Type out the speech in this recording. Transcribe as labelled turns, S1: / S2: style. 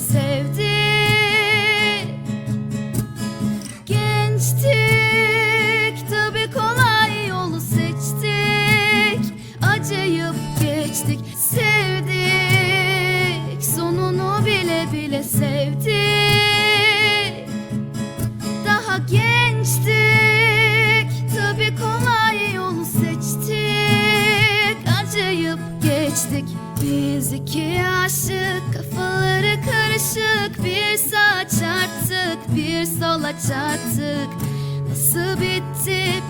S1: sevdik Gençtik tabi kolay yolu seçtik. Acıyıp geçtik sevdik. Sonunu bile bile sevdik. Daha gençtik Tabi kolay yolu seçtik. Acıyıp geçtik Biz iki aşık Bir sola çarptık. Nasıl bitti